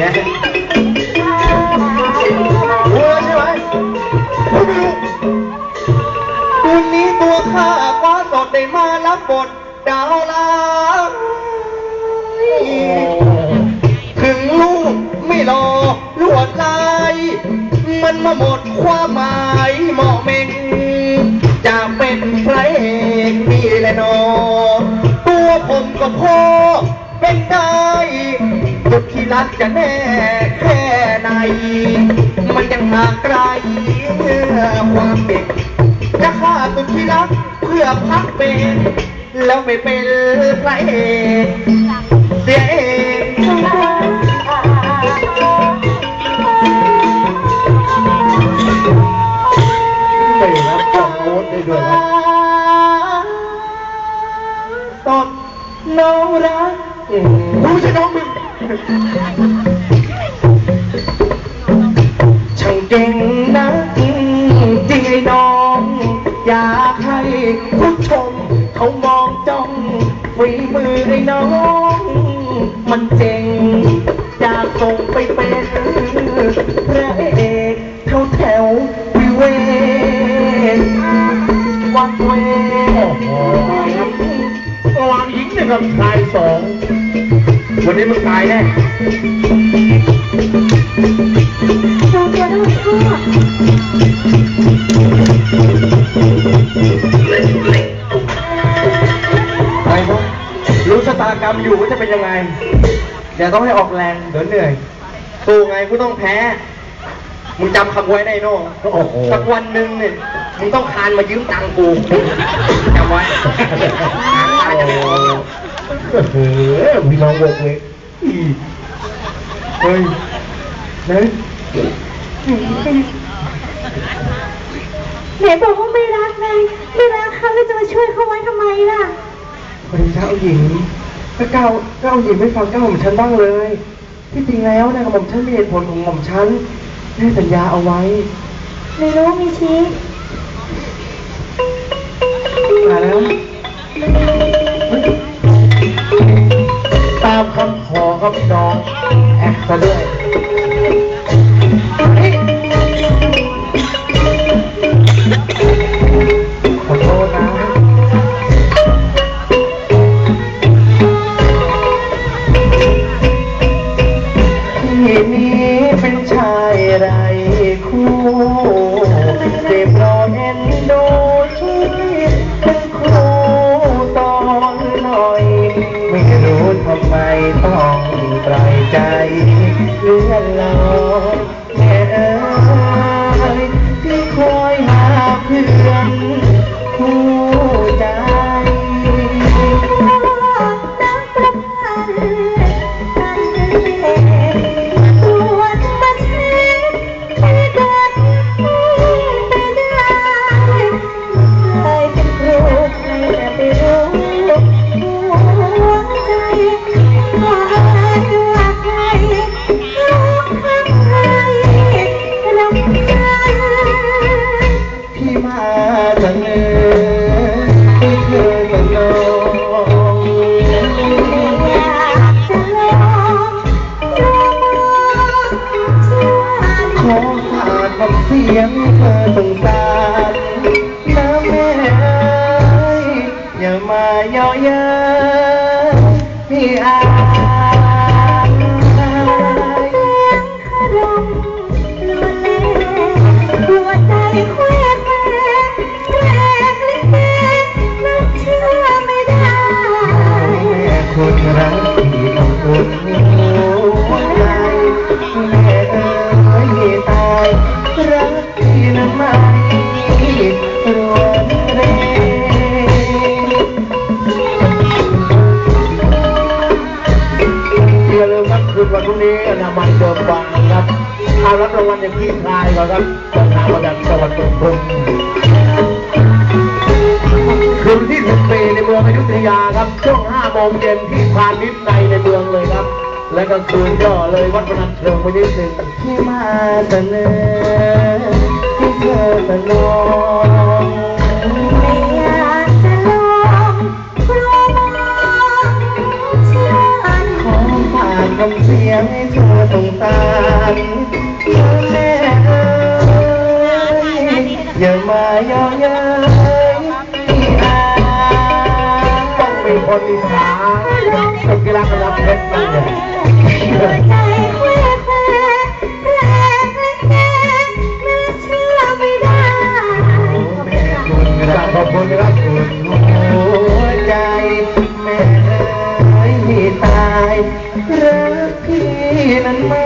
ไงรู้แล้วใช่ไหมไม่รู้คืนนี้ตัวข้าฟ้าสดได้มารับบทดาวลาถึงลูกไม่รอลวดลายมันมาหมดความหมายเหมาะเมงจะเป็นพระเอกนี่แหละนอตัวผมก็พอเป็นได้ รักจะแน่แค่ไหน มันยังห่างไกลความเป็นจะฆ่าสุดที่รักเพื่อพักเป็น แล้วไม่เป็นพระเอกเสียเองไม่รับจองโน้ตได้ด้วยครับสดน้องรัก รู้ใช่น้องมึง ช่างเก่งนะจริงไอ้น้อง อยากให้ผู้ชม เขามองจ้องฝีมือไอ้น้อง มันเจ๋งอยากส่งไปเป็น วันนี้มึงตายแน่โดนตัวด้วยพ่อไปวะรู้ชะตากรรมอยู่ว่าจะเป็นยังไง เดี๋ยวต้องให้ออกแรง เดี๋ยวเหนื่อยสู้ไงกูต้องแพ้ มึงจำคำไว้ได้โน่โอ้โห สักวันหนึ่งเนี่ยมึงต้องคานมายืมตังค์กูจำไว้หาทางจะไม่ออก โอ้โหพี่น้องวงเลยอีเฮ้ยเฮ้ยไหนบอกว่าไม่รักไงไม่รักเขาแล้วจะมาช่วยเขาไว้ทำไมล่ะพระเจ้าหญิงก็เก้าเก้าหญิงไม่ฟังเก้าของฉันบ้างเลย ที่จริงแล้วนะหม่อมฉันมีเหตุผลของหม่อมฉันได้สัญญาเอาไว้ ไม่รู้มีชี้มาแล้วำข ใจเลื่อนลอย ต้องสารนะแม่อยอย่ามาย่อเย้ยพี่อา รับรางวัลจากพี่ชายครับต้นทางมาจากจังหวัดสุพรรณคืนที่14ในเมืองอยุธยาครับ ช่วง5โมงเย็นที่พาณิชในในเมืองเลยครับ และก็คืนก็เลยวัดพนันเชิงไปนิดหนึ่งที่มาเสนอให้เธอสนองไม่อยากจะลองกลัวมองเชื่ขอฝากคำเสียงให้เธอ มาเย้ายายต้องมีคนอิจฉาคนกีฬากำลังเพชรนั่นเลยหัวใจแควแควแปลกและแน่น่าเชื่อไม่ได้ขอบคุณค่ะกราบขอบคุณนะครับหัวใจแม่เอ๋ยตายรักพี่นั้นไม่